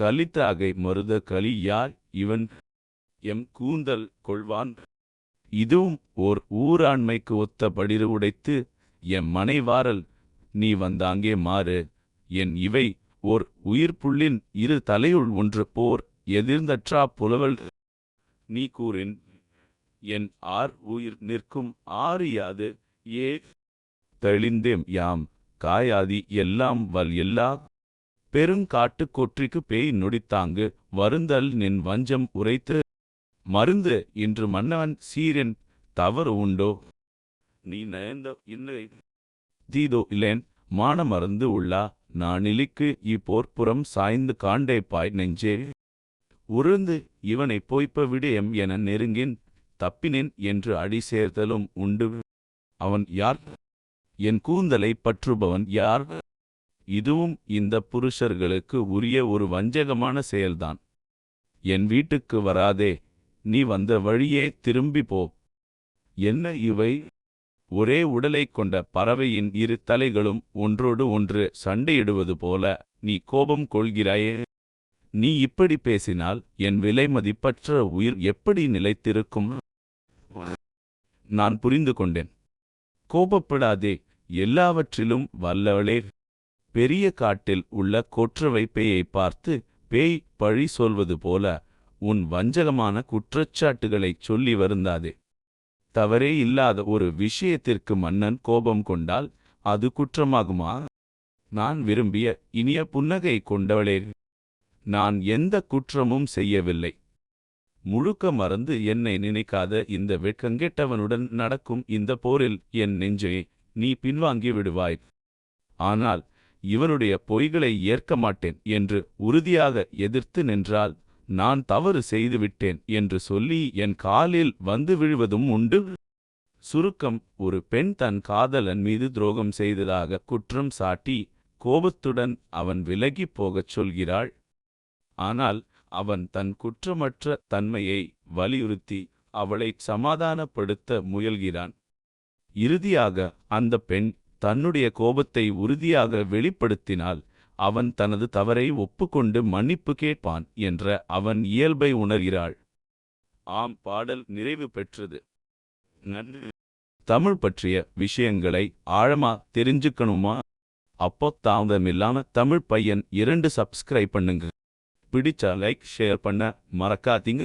கலித்த அகை மருத கலி யார்? இவன் எம் கூந்தல் கொள்வான். இதுவும் ஓர் ஊராண்மைக்கு ஒத்த படிறு உடைத்து எம் மனைவாரல் நீ வந்தாங்கே மாறு. என் இவை ஓர் உயிர்ப்புள்ளின் இரு தலையுள் ஒன்று போர். எதிர்ந்தற்றா புலவல் நீ கூறின். என் ஆர் உயிர் நிற்கும் ஆறியாது ஏ தெளிந்தேம் யாம். காயாதி எல்லாம் வல் எல்லா பெருங்காட்டுக் கொற்றிக்கு பேய் நொடித்தாங்கு வருந்தல் நின் வஞ்சம் உரைத்து மருந்து இன்று மன்னவன் சீரன் தவறு உண்டோ? நீ நயந்த இல்லை தீதோ இல்லேன் மான மறந்து உள்ளா? நானிலிக்கு இப்போர்ப்புறம் சாய்ந்து காண்டே பாய் நெஞ்சே? உருந்து இவனை போய்ப்ப விடயம் என நெருங்கின் தப்பினேன் என்று அடி சேர்த்தலும் உண்டு. அவன் யார்? என் கூந்தலை பற்றுபவன் யார்? இதுவும் இந்த புருஷர்களுக்கு உரிய ஒரு வஞ்சகமான செயல்தான். என் வீட்டுக்கு வராதே நீ வந்த வழியே திரும்பி போ. என்ன இவை? ஒரே உடலைக் கொண்ட பறவையின் இரு தலைகளும் ஒன்றோடு ஒன்று சண்டையிடுவது போல நீ கோபம் கொள்கிறாயே? நீ இப்படி பேசினால் என் விலை மதிப்பற்ற உயிர் எப்படி நிலைத்திருக்கும்? நான் புரிந்து கொண்டேன். கோபப்படாதே எல்லாவற்றிலும் வல்லவளே. பெரிய காட்டில் உள்ள கொற்றவை பேயை பார்த்து பேய் பழி சொல்வது போல உன் வஞ்சகமான குற்றச்சாட்டுகளைச் சொல்லி வருந்தாதே. தவறே இல்லாத ஒரு விஷயத்திற்கு மன்னன் கோபம் கொண்டால் அது குற்றமாகுமா? நான் விரும்பிய இனிய புன்னகை கொண்டவளே. நான் எந்த குற்றமும் செய்யவில்லை. முழுக்க மறந்து என்னை நினைக்காத இந்த வெட்கங்கெட்டவனுடன் நடக்கும் இந்த போரில் என் நெஞ்சை நீ பின்வாங்கி விடுவாய். ஆனால் இவனுடைய பொய்களை ஏற்க மாட்டேன் என்று உறுதியாக எதிர்த்து நின்றால் நான் தவறு செய்துவிட்டேன் என்று சொல்லி என் காலில் வந்து விழுவதும் உண்டு. சுருக்கம் ஒரு பெண் தன் காதலன் மீது துரோகம் செய்ததாக குற்றம் சாட்டி கோபத்துடன் அவன் விலகிப் போகச் சொல்கிறாள். ஆனால் அவன் தன் குற்றமற்ற தன்மையை வலியுறுத்தி அவளைச் சமாதானப்படுத்த முயல்கிறான். இறுதியாக அந்த பெண் தன்னுடைய கோபத்தை உறுதியாக வெளிப்படுத்தினால் அவன் தனது தவறை ஒப்புக்கொண்டு மன்னிப்பு கேட்பான் என்ற அவன் இயல்பை உணர்கிறாள். ஆம் பாடல் நிறைவு பெற்றது. நன்றி. தமிழ் பற்றிய விஷயங்களை ஆழமா தெரிஞ்சுக்கணுமா? அப்போ தாமதமில்லாம தமிழ் பையன் இரண்டு சப்ஸ்கிரைப் பண்ணுங்க. பிடிச்சா லைக் ஷேர் பண்ண மறக்காதீங்க.